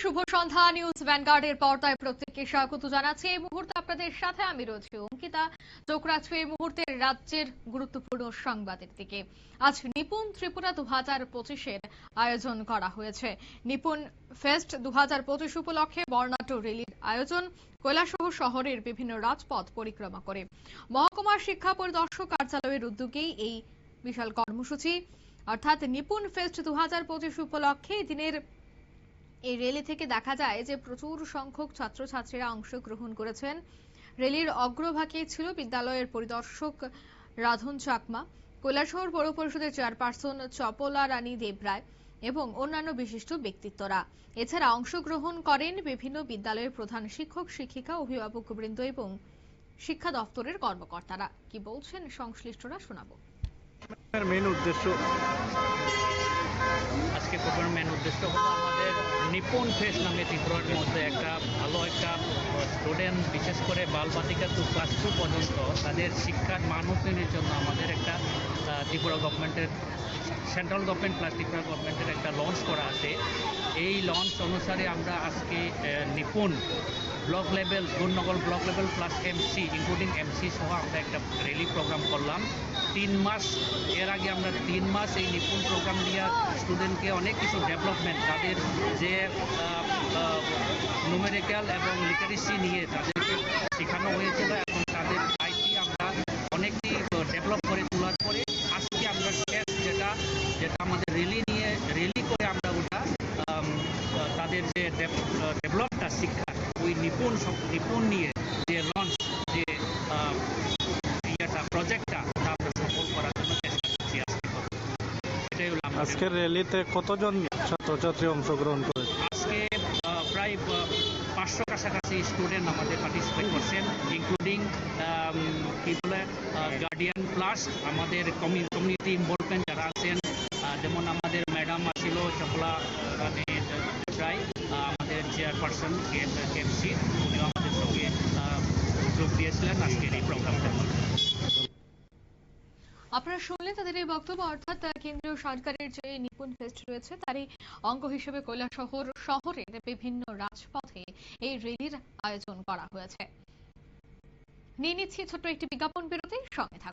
শুভ সন্ধ্যা। News ভ্যানগার্ডের পর্দায় প্রত্যেককে স্বাগত জানাচ্ছি। এই মুহূর্তে আপনাদের সাথে আমি রয়েছি অঙ্কিতা। চোখ রাখছি এই মুহূর্তে রাজ্যের গুরুত্বপূর্ণ সংবাদের দিকে। আজ নিপুণ ত্রিপুরা দু হাজার পঁচিশের আয়োজন করা হয়েছে। নিপুণ ফেস্ট দু হাজার পঁচিশ উপলক্ষে বর্ণাঢ্য র্যালির আয়োজন কৈলাসহ শহরের বিভিন্ন রাজপথ পরিক্রমা করে। মহকুমার শিক্ষা পরিদর্শক কার্যালয়ের উদ্যোগেই এই বিশাল কর্মসূচি। অর্থাৎ নিপুণ ফেস্ট দু হাজার পঁচিশ উপলক্ষে দিনের এই র্যালি থেকে দেখা যায় যে প্রচুর সংখ্যক ছাত্রছাত্রীরা অংশগ্রহণ করেছেন। র্যালির অগ্রভাগে ছিল বিদ্যালয়ের পরিদর্শক রাধন চাকমা, কৈলাসহর পৌর পরিষদের চেয়ারপারসন চপলা রানী দেবরায় এবং অন্যান্য বিশিষ্ট ব্যক্তিত্বরা। এছাড়া অংশগ্রহণ করেন বিভিন্ন বিদ্যালয়ের প্রধান শিক্ষক, শিক্ষিকা অভিভাবকবৃন্দ এবং শিক্ষা দপ্তরের কর্মকর্তারা। কি বলছেন সংশ্লিষ্টরা শোনাবো। মেন উদ্দেশ্য আজকে প্রোগ্রাম মেন উদ্দেশ্য হলো আমাদের নিপুণ ফেস নামে ত্রিপুরার মধ্যে একটা ভালো একটা স্টুডেন্ট বিশেষ করে বালবালিকা টু ক্লাস টু পর্যন্ত তাদের শিক্ষার মান উন্নয়নের জন্য আমাদের একটা ত্রিপুরা গভর্নমেন্টের, সেন্ট্রাল গভর্নমেন্ট প্লাস ত্রিপুরা গভর্নমেন্টের একটা লঞ্চ করা আছে। এই লঞ্চ অনুসারে আমরা আজকে Nipun block level গুণনগর block level plus MC including MC সহ আমরা একটা র্যালি প্রোগ্রাম করলাম। তিন মাস, এর আগে আমরা তিন মাস এই নিপুণ প্রোগ্রাম দিয়ে স্টুডেন্টকে অনেক কিছু ডেভেলপমেন্ট তাদের যে নুমেরিক্যাল এবং লিটারেসি নিয়ে তাদেরকে শেখানো হয়েছিল। এখন তাদের আইটি আমরা অনেকটি ডেভেলপ করে তোলার পরে আজকে আমরা শেষ যেটা যেটা আমাদের রেলি নিয়ে রেলি করে আমরা ওটা তাদের যে ডেভেলপটা শিক্ষা ওই নিপুণ নিপুণ নিয়ে যে লঞ্চ আজকের র্যালিতে কতজন ছাত্রছাত্রী অংশগ্রহণ করে? আজকে প্রায় পাঁচশো কাছাকাছি স্টুডেন্ট আমাদের পার্টিসিপেট করছেন ইনক্লুডিং কি বলে গার্ডিয়ান প্লাস আমাদের কমিউনিটি ইনভলভমেন্ট যারা আছেন যেমন আমাদের ম্যাডাম আছিল চপলা প্রায় আমাদের চেয়ারপারসন কেএমসি উনিও আমাদের সঙ্গে যোগ দিয়েছিলেন আজকের এই প্রোগ্রামটার মধ্যে আপনারা শুনলেন তাদের এই বক্তব্য, অর্থাৎ কেন্দ্রীয় সরকারের যে নিপুণ ফেস্ট রয়েছে, তারই অঙ্গ হিসেবে কৈলাসহর শহরের বিভিন্ন রাজপথে এই র্যালির আয়োজন করা হয়েছে। নিয়ে নিচ্ছি ছোট্ট একটি বিজ্ঞাপন বিরতি, সঙ্গে থাকুন।